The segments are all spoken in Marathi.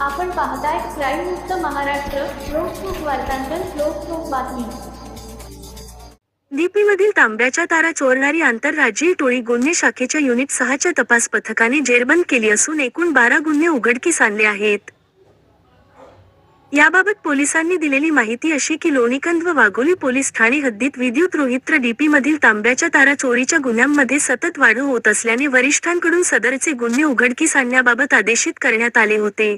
आपण पाहताय क्राईम मुक्त महाराष्ट्र लोकसुख वार्तांकन लोकसुख बातमी. डीपीमधील तांब्याच्या तारा चोरणारी आंतरराज्यीय टोळी गुन्हे शाखेच्या युनिट सहाच्या तपास पथकाने जेरबंद केली असून एकूण बारा गुन्हे उघडकीस आणले आहेत. याबाबत पोलिसांनी दिलेली माहिती अशी की लोणीकंद व वाघोली पोलीस ठाणे हद्दीत विद्युत रोहित्र डीपीमधील तांब्याच्या तारा चोरीच्या गुन्ह्यांमध्ये सतत वाढ होत असल्याने वरिष्ठांकडून सदरचे गुन्हे उघडकीस आणण्याबाबत आदेशित करण्यात आले होते.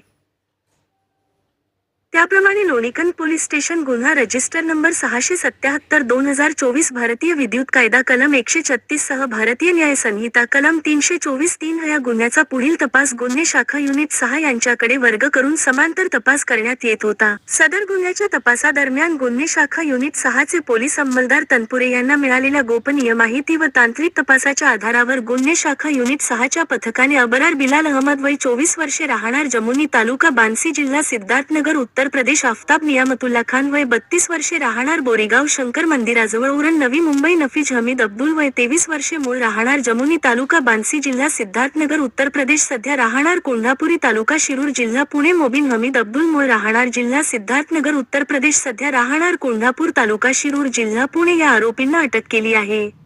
त्याप्रमाणे लोणीकंद पोलीस स्टेशन गुन्हा रजिस्टर नंबर सहाशे सत्याहत्तर दोन हजार चोवीस भारतीय विद्युत कायदा कलम एकशे छत्तीस सह भारतीय न्याय संहिता कलम तीनशे चोवीस तीन या गुन्ह्याचा पुढील तपास गुन्हे शाखा युनिट सहा यांच्याकडे वर्ग करून समांतर तपास करण्यात येत होता. सदर गुन्ह्याच्या तपासादरम्यान गुन्हे शाखा युनिट सहाचे पोलीस अंमलदार तनपुरे यांना मिळालेल्या गोपनीय माहिती व तांत्रिक तपासाच्या आधारावर गुन्हे शाखा युनिट सहाच्या पथकाने अबरार बिलाल अहमद वय चोवीस वर्षे राहणार जमुनी तालुका बान्सी जिल्हा सिद्धार्थनगर उत्तर प्रदेश आफताब नियामतुल्ला खान वय बत्तीस वर्षे राहणार बोरीगाव शंकर मंदिराजवळ उरण नवी मुंबई नफीज हमीद अब्दुल वय तेवीस वर्षे मूळ राहणार जमुनी तालुका बान्सी जिल्हा सिद्धार्थनगर उत्तर प्रदेश सध्या राहणार कोल्हापुरी तालुका शिरूर जिल्हा पुणे मोबिन हमीद अब्दुल मूळ राहणार जिल्हा सिद्धार्थनगर उत्तर प्रदेश सध्या राहणार कोल्हापूर तालुका शिरूर जिल्हा पुणे या आरोपींना अटक केली आहे.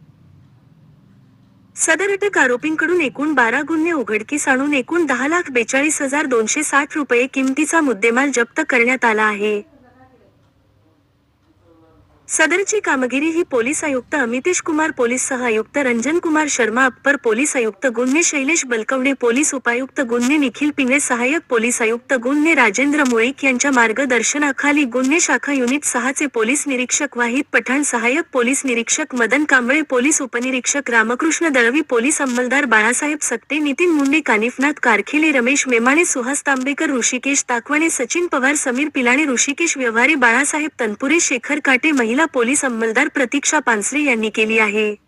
सदर अटक आरोपींकडून एकूण बारा गुन्हे उघडकीस आणून एकूण दहा लाख बेचाळीस हजार दोनशे साठ रुपये किमतीचा मुद्देमाल जप्त करण्यात आला आहे. सदरची कामगिरी ही पोलीस आयुक्त अमितेश कुमार पोलीस सह आयुक्त रंजन कुमार शर्मा अप्पर पोलीस आयुक्त गुन्हे शैलेश बलकवडे पोलीस उपायुक्त गुन्हे निखिल पिंगे सहाय्यक पोलीस आयुक्त गुन्हे राजेंद्र मुळीक यांच्या मार्गदर्शनाखाली गुन्हे शाखा युनिट सहाचे पोलीस निरीक्षक वाहिद पठाण सहाय्यक पोलीस निरीक्षक मदन कांबळे पोलीस उपनिरीक्षक रामकृष्ण दळवी पोलीस अंमलदार बाळासाहेब सक्ते नितीन मुंडे कानिफनाथ कारखिले रमेश मेमाणे सुहास तांबेकर ऋषिकेश ताकवाणे सचिन पवार समीर पिलाणे ऋषिकेश व्यवहारे बाळासाहेब तनपुरे शेखर काटे महिला पोलीस अंमलदार प्रतीक्षा पानसरे यांनी केली आहे.